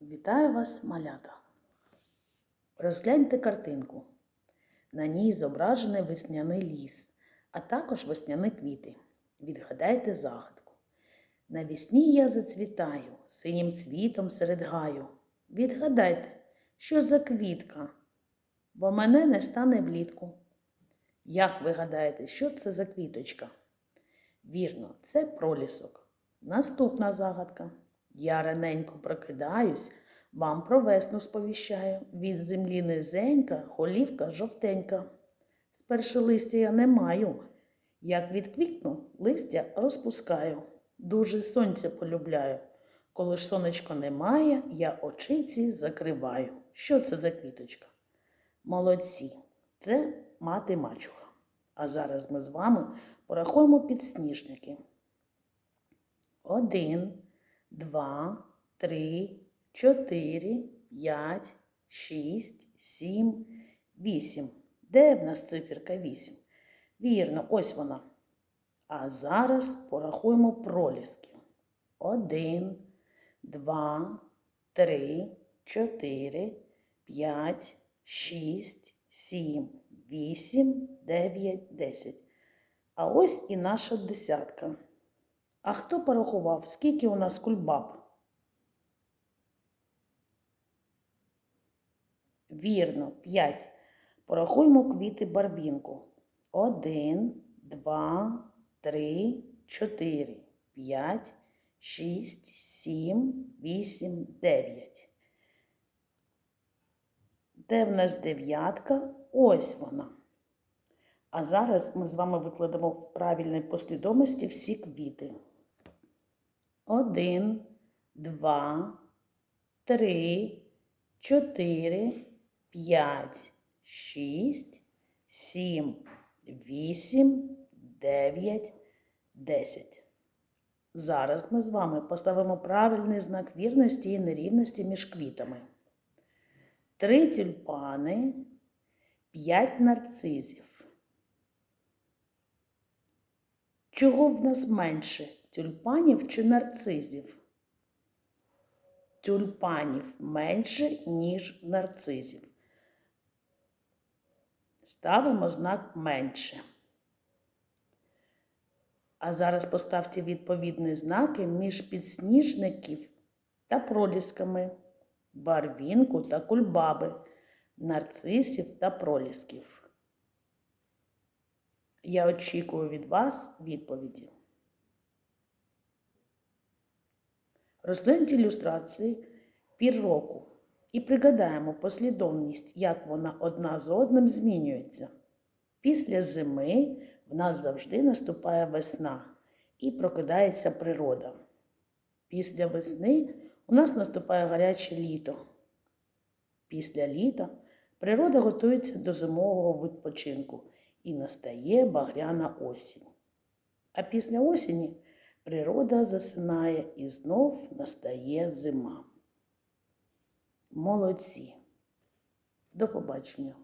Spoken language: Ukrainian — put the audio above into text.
Вітаю вас, малята! Розгляньте картинку. На ній зображений весняний ліс, а також весняні квіти. Відгадайте загадку. Навісні я зацвітаю синім цвітом серед гаю. Відгадайте, що за квітка, бо мене не стане влітку. Як ви гадаєте, що це за квіточка? Вірно, це пролісок. Наступна загадка. Я раненько прокидаюсь, вам про весну сповіщаю. Від землі низенька, холівка жовтенька. Спершу листя я не маю. Як відквітну, листя розпускаю. Дуже сонце полюбляю. Коли ж сонечко немає, я очиці закриваю. Що це за квіточка? Молодці, це мати мачуха. А зараз ми з вами порахуємо підсніжники. Один, два, три, чотири, п'ять, шість, сім, вісім. Де в нас циферка вісім? Вірно, ось вона. А зараз порахуємо проліски. Один, два, три, чотири, п'ять, шість, сім, вісім, дев'ять, десять. А ось і наша десятка. А хто порахував, скільки у нас кульбаб? Вірно, п'ять. Порахуємо квіти барвінку. Один, два, три, чотири, п'ять, шість, сім, вісім, дев'ять. Де в нас дев'ятка? Ось вона. А зараз ми з вами викладемо в правильній послідовності всі квіти. Один, два, три, чотири, п'ять, шість, сім, вісім, дев'ять, десять. Зараз ми з вами поставимо правильний знак вірності і нерівності між квітами. Три тюльпани, п'ять нарцизів. Чого в нас менше тюльпанів чи нарцизів? Тюльпанів менше, ніж нарцизів. Ставимо знак менше. А зараз поставте відповідні знаки між підсніжників та пролісками, барвінку та кульбаби, нарцисів та пролісків. Я очікую від вас відповіді. Розгляньте ілюстрації пір року і пригадаємо послідовність, як вона одна з одним змінюється. Після зими в нас завжди наступає весна і прокидається природа. Після весни у нас наступає гаряче літо. Після літа природа готується до зимового відпочинку і настає багряна осінь. А після осені природа засинає і знов настає зима. Молодці. До побачення!